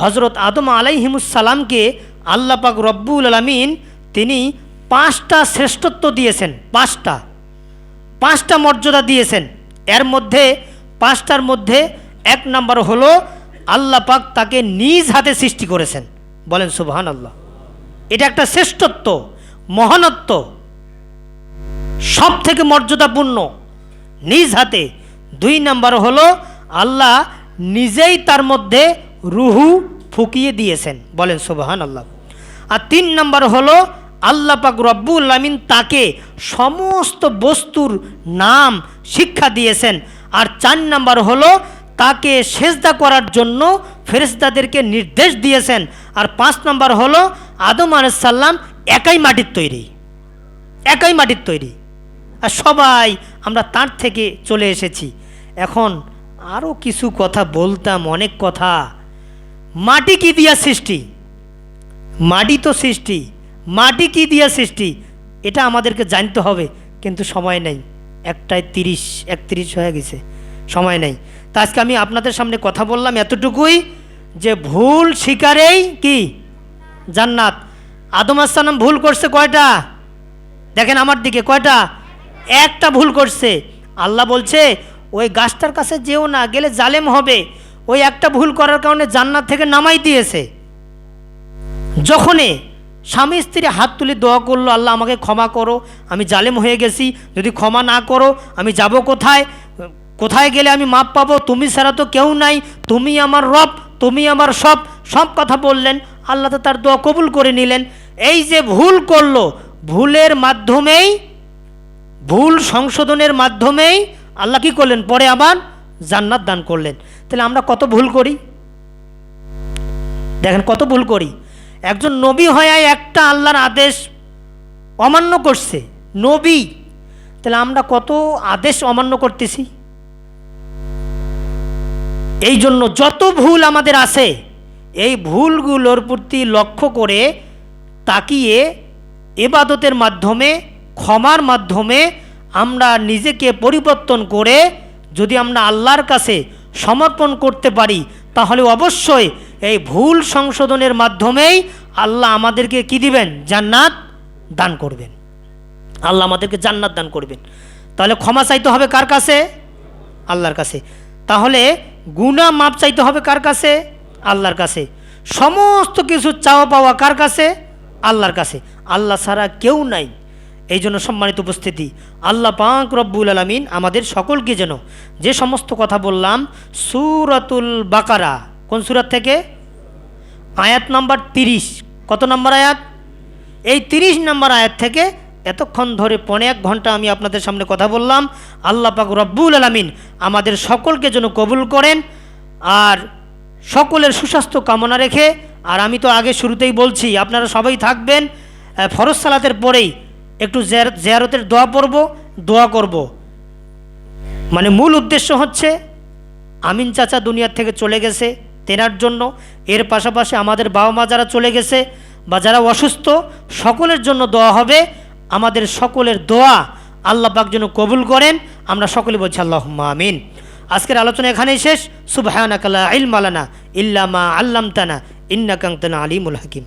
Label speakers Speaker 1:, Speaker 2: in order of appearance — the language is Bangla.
Speaker 1: হজরত আদম আলাইহিমুসালামকে আল্লাহ পাক রব্বুল আলমিন তিনি পাঁচটা শ্রেষ্ঠত্ব দিয়েছেন, পাঁচটা। পাঁচটা মর্যাদা দিয়েছেন। এর মধ্যে, পাঁচটার মধ্যে এক নম্বর হলো আল্লাহ পাক তাকে নিজ হাতে সৃষ্টি করেছেন। বলেন সুবহান আল্লাহ এটা একটা শ্রেষ্ঠত্ব, মহানত্ব সব থেকে মর্যাদাপূর্ণ। নিজ হাতে। দুই নাম্বার হলো আল্লাহ নিজেই তার মধ্যে রুহু ফুকিয়ে দিয়েছেন। বলেন সুবহান আল্লাহ আর তিন নম্বর হলো, আল্লাহ পাক রব্বুল আমিন তাকে সমস্ত বস্তুর নাম শিক্ষা দিয়েছেন। আর চার নাম্বার হলো, তাকে সেজদা করার জন্য ফেরেশতাদেরকে নির্দেশ দিয়েছেন। আর পাঁচ নাম্বার হলো, আদম আলাইসাল্লাম একাই মাটির তৈরি। একাই মাটির তৈরি। আর সবাই, আমরা তার থেকে চলে এসেছি। এখন আরও কিছু কথা বলতাম, অনেক কথা। মাটি কি দিয়া সৃষ্টি? মাটি তো সৃষ্টি। মাটি কি দিয়া সৃষ্টি? এটা আমাদেরকে জানতে হবে, কিন্তু সময় নেই। একটায় তিরিশ, একত্রিশ হয়ে গেছে। সময় নেই। তা আজকে আমি আপনাদের সামনে কথা বললাম এতটুকুই যে ভুল শিকারেই কি? জান্নাত। আদম আসসালাম ভুল করছে কয়টা? দেখেন আমার দিকে, কয়টা? একটা ভুল করছে। আল্লাহ বলছে, ওই গাছটার কাছে যেও না, গেলে জালেম হবে। ওই একটা ভুল করার কারণে জান্নাত থেকে নামাই দিয়েছে। যখনই স্বামী স্ত্রী হাত তুলে দোয়া করল, আল্লাহ আমাকে ক্ষমা করো, আমি জালেম হয়ে গেছি, যদি ক্ষমা না করো, আমি যাব কোথায়? কোথায় গেলে আমি মাপ পাবো? তুমি ছাড়া তো কেউ নাই, তুমি আমার রব, তুমি আমার সব। সব কথা বললেন, আল্লাহ তো তার দোয়া কবুল করে নিলেন। এই যে ভুল করল, ভুলের মাধ্যমেই, ভুল সংশোধনের মাধ্যমেই আল্লাহ কি করলেন? পরে আবার জান্নাত দান করলেন। তাহলে আমরা কত ভুল করি? দেখেন কত ভুল করি। একজন নবী হয়ে একটা আল্লাহর আদেশ অমান্য করছে, নবী, তাহলে আমরা কত আদেশ অমান্য করতেছি? এই জন্য যত ভুল আমাদের আছে, এই ভুলগুলোর প্রতি লক্ষ্য করে তাকিয়ে এবাদতের মাধ্যমে, ক্ষমার মাধ্যমে আমরা নিজেকে পরিবর্তন করে যদি আমরা আল্লাহর কাছে সমর্পণ করতে পারি, তাহলে অবশ্যই এই ভুল সংশোধনের মাধ্যমেই আল্লাহ আমাদেরকে কি দিবেন? জান্নাত দান করবেন। আল্লাহ আমাদেরকে জান্নাত দান করবেন। তাহলে ক্ষমা চাইতে হবে কার কাছে? আল্লাহর কাছে। তাহলে গুণা মাপ চাইতে হবে কার কাছে? আল্লাহর কাছে। সমস্ত কিছু চাওয়া পাওয়া কার কাছে? আল্লাহর কাছে। আল্লাহ ছাড়া কেউ নাই। এই জন্য সম্মানিত উপস্থিতি, আল্লাহ পাক রব্বুল আলমিন আমাদের সকলকে যেন যে সমস্ত কথা বললাম, সুরাতুল বাকারা, কোন সুরাত থেকে? আয়াত নাম্বার তিরিশ। কত নম্বর আয়াত? এই তিরিশ নম্বর আয়াত থেকে এতক্ষণ ধরে পনে এক ঘণ্টা আমি আপনাদের সামনে কথা বললাম, আল্লাহ পাক রব্বুল আলমিন আমাদের সকলকে যেন কবুল করেন আর সকলের সুস্বাস্থ্য কামনা রেখে, আর আমি তো আগে শুরুতেই বলছি, আপনারা সবাই থাকবেন ফরজ সালাতের পরেই একটু জেয়ার- জেয়ারতের দোয়া পড়ব, দোয়া করব। মানে মূল উদ্দেশ্য হচ্ছে, আমিন চাচা দুনিয়ার থেকে চলে গেছে তেনার জন্য। এর পাশাপাশি আমাদের বাবা মা যারা চলে গেছে বা যারা অসুস্থ, সকলের জন্য দোয়া হবে। আমাদের সকলের দোয়া আল্লাহ পাক যেন কবুল করেন। আমরা সকলে বলছি আল্লাহ আমিন। আজকের আলোচনা এখানেই শেষ। সুবাহানাকাল্লা ইলমালানা ইল্লামা আল্লামতানা ইন্নাকাংতানা আলিমুল হাকিম।